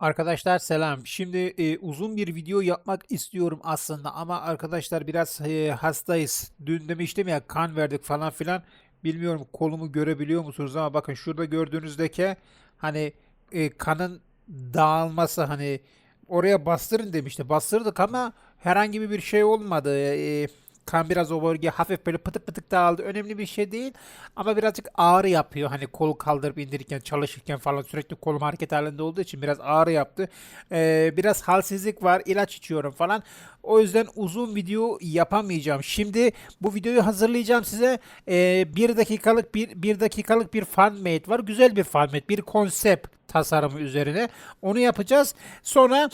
Arkadaşlar selam. Şimdi e, uzun bir video yapmak istiyorum aslında ama arkadaşlar biraz e, hastayız. Dün demiştim ya kan verdik falan filan. Bilmiyorum kolumu görebiliyor musunuz ama bakın şurada gördüğünüzdeki hani e, kanın dağılması hani oraya bastırın demişti. Bastırdık ama herhangi bir şey olmadı. E, kan biraz o bölge hafif böyle pıtık pıtık dağıldı. Önemli bir şey değil ama birazcık ağrı yapıyor. Hani kolu kaldırıp indirirken çalışırken falan sürekli kolum hareket halinde olduğu için biraz ağrı yaptı. Ee, biraz halsizlik var. ilaç içiyorum falan. O yüzden uzun video yapamayacağım. Şimdi bu videoyu hazırlayacağım size. Ee, bir dakikalık bir, bir dakikalık bir fanmade var. Güzel bir fanmade. Bir konsept tasarımı üzerine. Onu yapacağız. Sonra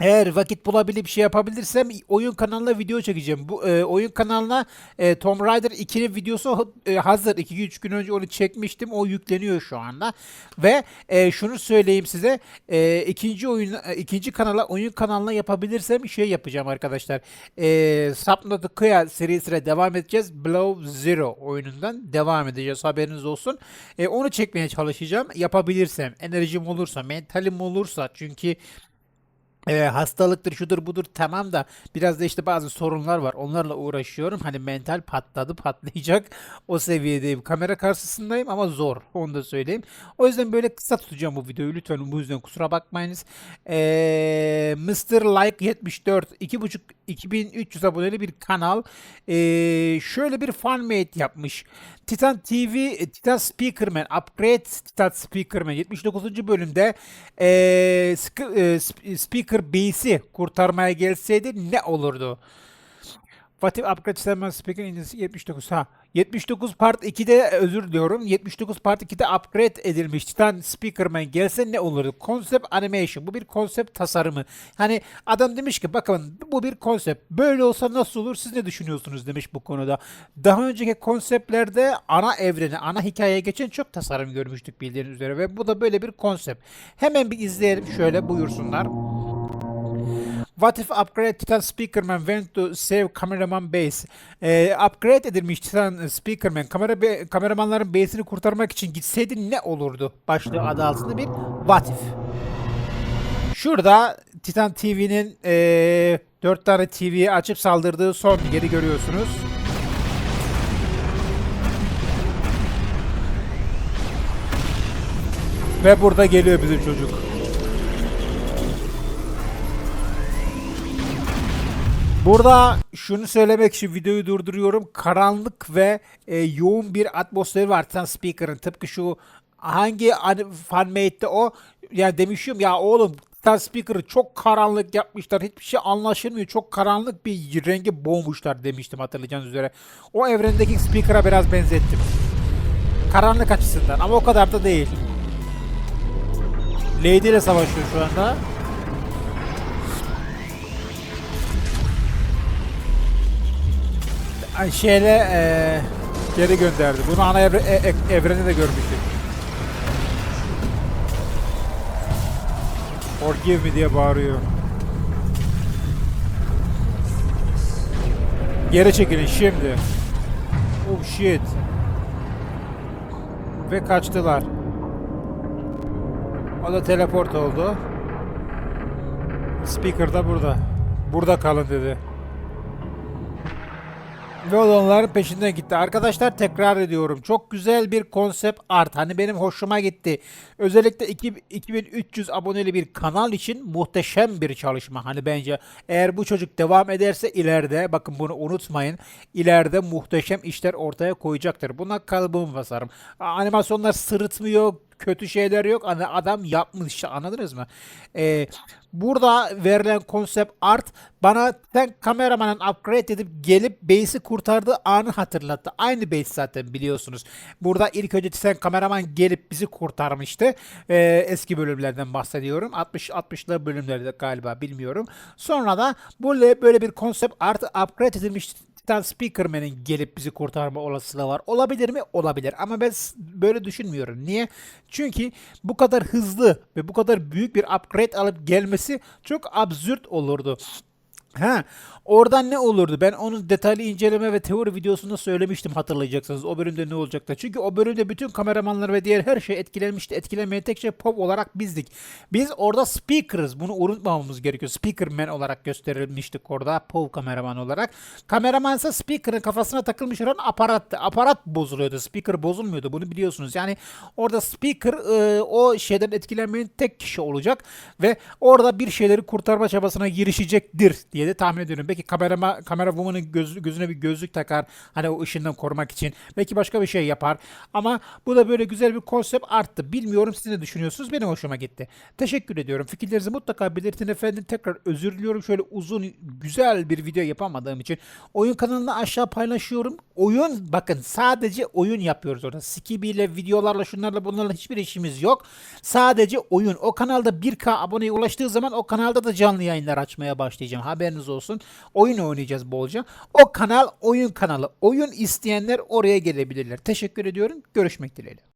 eğer vakit bulabilip şey yapabilirsem oyun kanalına video çekeceğim. Bu e, oyun kanalına e, Tomb Raider 2'nin videosu e, hazır. 2-3 gün önce onu çekmiştim. O yükleniyor şu anda. Ve e, şunu söyleyeyim size. E, ikinci oyun e, ikinci kanala oyun kanalına yapabilirsem şey yapacağım arkadaşlar. E, Subnautica serisine devam edeceğiz. Below Zero oyunundan devam edeceğiz. Haberiniz olsun. E, onu çekmeye çalışacağım. Yapabilirsem, enerjim olursa, mentalim olursa çünkü e, hastalıktır şudur budur tamam da biraz da işte bazı sorunlar var. Onlarla uğraşıyorum. Hani mental patladı patlayacak o seviyedeyim. Kamera karşısındayım ama zor onu da söyleyeyim. O yüzden böyle kısa tutacağım bu videoyu. Lütfen bu yüzden kusura bakmayınız. E, Mr. Like 74 2.5 2300 aboneli bir kanal. E, şöyle bir fanmade yapmış. Titan TV, e, Titan Speakerman, Upgrade Titan Speakerman 79. bölümde e, e, sp- Speaker Base'i kurtarmaya gelseydi ne olurdu? What if Upgrade Titan Speaker Engine 79 ha 79 part 2'de özür diliyorum 79 part 2'de upgrade edilmiş Titan Speakerman gelse ne olurdu? Concept animation bu bir konsept tasarımı. Hani adam demiş ki bakın bu bir konsept böyle olsa nasıl olur siz ne düşünüyorsunuz demiş bu konuda. Daha önceki konseptlerde ana evreni ana hikayeye geçen çok tasarım görmüştük bildiğiniz üzere ve bu da böyle bir konsept. Hemen bir izleyelim şöyle buyursunlar. What if upgrade Titan Speakerman went to save cameraman base? Ee, upgrade edilmiş Titan Speakerman kamera be- kameramanların base'ini kurtarmak için gitseydi ne olurdu? Başlığı adı altında bir what if. Şurada Titan TV'nin ee, 4 tane TV'yi açıp saldırdığı son yeri görüyorsunuz. Ve burada geliyor bizim çocuk. Burada şunu söylemek için videoyu durduruyorum. Karanlık ve e, yoğun bir atmosferi var Speaker'ın. Tıpkı şu hangi an- fanmate'de o yani demişim ya oğlum Titan Speaker'ı çok karanlık yapmışlar. Hiçbir şey anlaşılmıyor. Çok karanlık bir rengi boğmuşlar demiştim hatırlayacağınız üzere. O evrendeki Speaker'a biraz benzettim. Karanlık açısından ama o kadar da değil. Lady ile savaşıyor şu anda. Şeyle eee, geri gönderdi. Bunu ana evre, e- e- evreni de görmüştük. Forgive me diye bağırıyor. Geri çekilin şimdi. Oh shit. Ve kaçtılar. O da teleport oldu. Speaker da burada. Burada kalın dedi. Ve o da onların peşinden gitti. Arkadaşlar tekrar ediyorum. Çok güzel bir konsept art. Hani benim hoşuma gitti. Özellikle 2 2300 aboneli bir kanal için muhteşem bir çalışma. Hani bence eğer bu çocuk devam ederse ileride bakın bunu unutmayın. İleride muhteşem işler ortaya koyacaktır. Buna kalıbımı basarım. Animasyonlar sırıtmıyor kötü şeyler yok. Hani adam yapmış anladınız mı? Ee, burada verilen konsept art bana sen kameramanın upgrade edip gelip base'i kurtardığı anı hatırlattı. Aynı base zaten biliyorsunuz. Burada ilk önce sen kameraman gelip bizi kurtarmıştı. Ee, eski bölümlerden bahsediyorum. 60 60'lı bölümlerde galiba bilmiyorum. Sonra da böyle böyle bir konsept art upgrade edilmiş Titan Speakerman'in gelip bizi kurtarma olasılığı var. Olabilir mi? Olabilir. Ama ben böyle düşünmüyorum. Niye? Çünkü bu kadar hızlı ve bu kadar büyük bir upgrade alıp gelmesi çok absürt olurdu. Ha, oradan ne olurdu? Ben onun detaylı inceleme ve teori videosunda söylemiştim hatırlayacaksınız. O bölümde ne olacaktı? Çünkü o bölümde bütün kameramanlar ve diğer her şey etkilenmişti. Etkilenmeyen tek şey pop olarak bizdik. Biz orada speaker'ız. Bunu unutmamamız gerekiyor. Speakerman olarak gösterilmiştik orada. Pop kameraman olarak. Kameraman ise speaker'ın kafasına takılmış olan aparattı. Aparat bozuluyordu. Speaker bozulmuyordu. Bunu biliyorsunuz. Yani orada speaker e, o şeyden etkilenmeyen tek kişi olacak ve orada bir şeyleri kurtarma çabasına girişecektir diye de tahmin ediyorum. Belki kamerama, kamera woman'ın göz, gözüne bir gözlük takar. Hani o ışından korumak için. Belki başka bir şey yapar. Ama bu da böyle güzel bir konsept arttı. Bilmiyorum siz ne düşünüyorsunuz? Benim hoşuma gitti. Teşekkür ediyorum. Fikirlerinizi mutlaka belirtin efendim. Tekrar özür diliyorum. Şöyle uzun güzel bir video yapamadığım için. Oyun kanalını aşağı paylaşıyorum. Oyun bakın sadece oyun yapıyoruz orada. Skibi ile videolarla şunlarla bunlarla hiçbir işimiz yok. Sadece oyun. O kanalda 1K aboneye ulaştığı zaman o kanalda da canlı yayınlar açmaya başlayacağım. Haberiniz olsun. Oyun oynayacağız bolca. O kanal oyun kanalı. Oyun isteyenler oraya gelebilirler. Teşekkür ediyorum. Görüşmek dileğiyle.